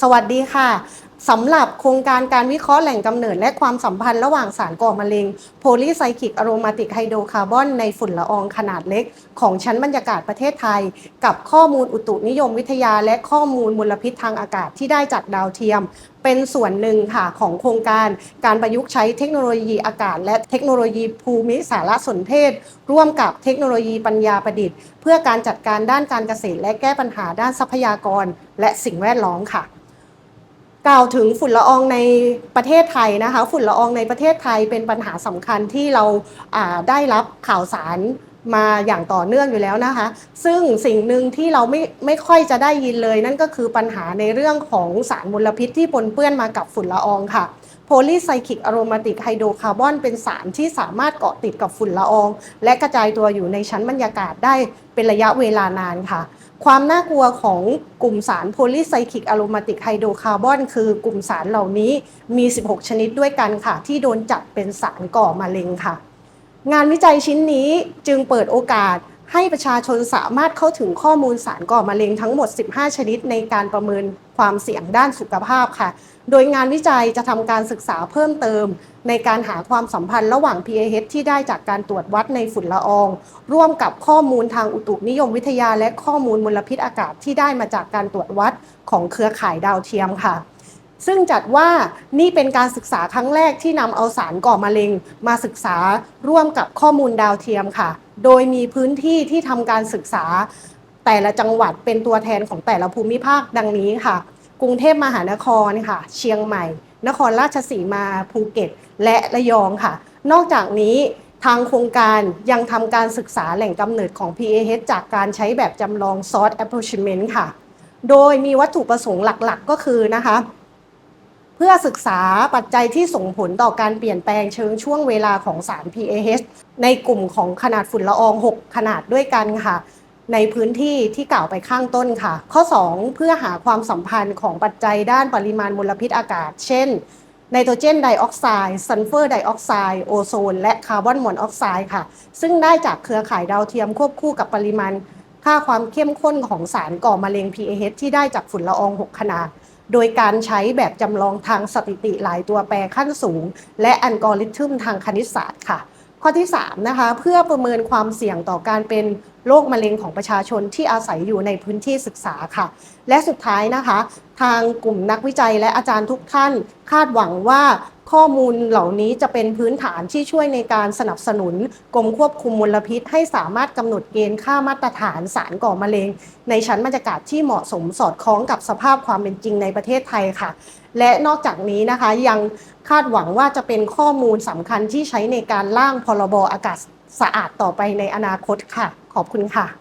สวัสดีค่ะสำหรับโครงการการวิเคราะห์แหล่งกำเนิดและความสัมพันธ์ระหว่างสารก่อมะเร็งโพลีไซคลิกอะโรมาติกไฮโดรคาร์บอนในฝุ่นละอองขนาดเล็ก ของชั้นบรรยากาศประเทศไทย กับข้อมูลอุตุนิยมวิทยาและข้อมูลมลพิษทางอากาศที่ได้จากดาวเทียม เป็นส่วนหนึ่งค่ะของโครงการการประยุกต์ใช้เทคโนโลยีอากาศ และเทคโนโลยีภูมิสารสนเทศ ร่วมกับเทคโนโลยีปัญญาประดิษฐ์ เพื่อการจัดการด้านการเกษตรและแก้ปัญหาด้านทรัพยากร และสิ่งแวดล้อมค่ะ กล่าวถึงฝุ่นละอองในประเทศไทยนะคะ ฝุ่นละอองในประเทศไทยเป็นปัญหาสำคัญที่เราได้รับข่าวสารมาอย่างต่อเนื่องอยู่แล้วนะคะ ซึ่งสิ่งหนึ่งที่เราไม่ไม่ค่อยจะได้ยินเลย นั่นก็คือปัญหาในเรื่องของสารมลพิษที่ปนเปื้อนมากับฝุ่นละอองค่ะโพลีไซคลิกอะโรมาติกไฮโดรคาร์บอนเป็นสารที่สามารถเกาะติดกับฝุ่นละออง และกระจายตัวอยู่ในชั้นบรรยากาศได้เป็นระยะเวลานานค่ะ ความน่ากลัวของกลุ่มสารโพลีไซคลิกอะโรมาติกไฮโดรคาร์บอนคือกลุ่มสารเหล่านี้มี 16 ชนิดด้วยกันค่ะ ที่โดนจัดเป็นสารก่อมะเร็งค่ะ งานวิจัยชิ้นนี้จึงเปิดโอกาส ให้ประชาชนสามารถเข้าถึงข้อมูลสารก่อมะเร็งทั้งหมด 15 ชนิดในการประเมินความเสี่ยงด้านสุขภาพค่ะ โดยงานวิจัยจะทำการศึกษาเพิ่มเติม ในการหาความสัมพันธ์ระหว่าง PAH ที่ได้จากการตรวจวัดในฝุ่นละออง ร่วมกับข้อมูลทางอุตุนิยมวิทยา และข้อมูลมลพิษอากาศที่ได้มาจากการตรวจวัดของเครือข่ายดาวเทียมค่ะซึ่งจัดว่านี่เป็นการศึกษาครั้งแรกที่นำเอาสารก่อมะเร็ง มาศึกษาร่วมกับข้อมูลดาวเทียมค่ะ โดยมีพื้นที่ที่ทำการศึกษาแต่ละจังหวัดเป็นตัวแทนของแต่ละภูมิภาคดังนี้ค่ะ กรุงเทพมหานครค่ะ เชียงใหม่ นครราชสีมาภูเก็ต และระยองค่ะ นอกจากนี้ทางโครงการยังทำการศึกษาแหล่งกำเนิดของ PAH จากการใช้แบบจำลอง Source Approachment ค่ะ โดยมีวัตถุประสงค์หลักๆ ก็คือนะคะ พื่อศึกษาปัจจัยที่ส่งผลต่อการเปลี่ยนแปลงเชิงช่วงเวลาของสาร PAH ในกลุ่มของขนาดฝุ่นละออง 6 ขนาดด้วยกันค่ะ ในพื้นที่ที่กล่าวไปข้างต้นค่ะ ข้อ 2 เพื่อหาความสัมพันธ์ของปัจจัยด้านปริมาณมลพิษอากาศ เช่นไนโตรเจนไดออกไซด์ซัลเฟอร์ไดออกไซด์โอโซน และคาร์บอนมอนอกไซด์ค่ะ ซึ่งได้จากเครือข่ายดาวเทียมควบคู่กับปริมาณค่าความเข้มข้นของสารก่อมะเร็ง PAH ที่ได้จากฝุ่นละออง 6 ขนาด โดยการใช้แบบจำลองทางสถิติหลายตัวแปรขั้นสูง และอัลกอริทึมทางคณิตศาสตร์ค่ะ ข้อที่3นะคะเพื่อประเมินความเสี่ยงต่อการเป็นโรคมะเร็งของประชาชนที่อาศัยอยู่ในพื้นที่ศึกษาค่ะ และสุดท้ายนะคะ ทางกลุ่มนักวิจัยและอาจารย์ทุกท่าน คาดหวังว่า ข้อมูลเหล่านี้จะเป็นพื้นฐานที่ช่วยในการสนับสนุนกรมควบคุมมลพิษ ให้สามารถกำหนดเกณฑ์ค่ามาตรฐานสารก่อมะเร็ง ในชั้นบรรยากาศที่เหมาะสมสอดคล้องกับสภาพความเป็นจริงในประเทศไทยค่ะ และนอกจากนี้นะคะยังคาดหวังว่าจะเป็นข้อมูลสำคัญที่ใช้ในการร่างพรบอากาศสะอาดต่อไปในอนาคตค่ะ ขอบคุณค่ะ